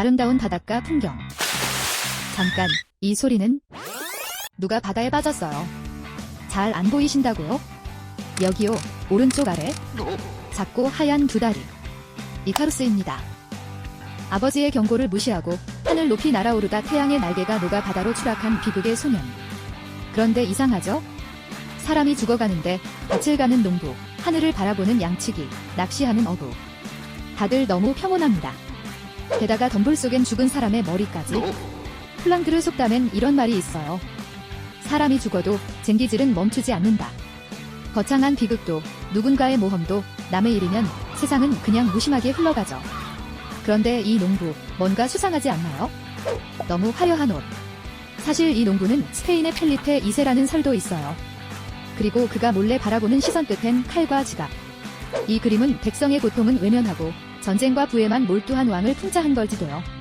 아름다운 바닷가 풍경. 잠깐, 이 소리는? 누가 바다에 빠졌어요. 잘 안 보이신다고요? 여기요, 오른쪽 아래. 작고 하얀 두 다리. 이카루스입니다. 아버지의 경고를 무시하고 하늘 높이 날아오르다 태양의 날개가 녹아 바다로 추락한 비극의 소년. 그런데 이상하죠? 사람이 죽어가는데 밭을 가는 농부, 하늘을 바라보는 양치기, 낚시하는 어부. 다들 너무 평온합니다. 게다가 덤불 속엔 죽은 사람의 머리까지. 플랑크를 속담엔 이런 말이 있어요. 사람이 죽어도 쟁기질은 멈추지 않는다. 거창한 비극도 누군가의 모험도 남의 일이면 세상은 그냥 무심하게 흘러가죠. 그런데 이 농부 뭔가 수상하지 않나요? 너무 화려한 옷. 사실 이 농부는 스페인의 펠리페 2세라는 설도 있어요. 그리고 그가 몰래 바라보는 시선 끝엔 칼과 지갑. 이 그림은 백성의 고통은 외면하고 전쟁과 부에만 몰두한 왕을 풍자한 걸지도요.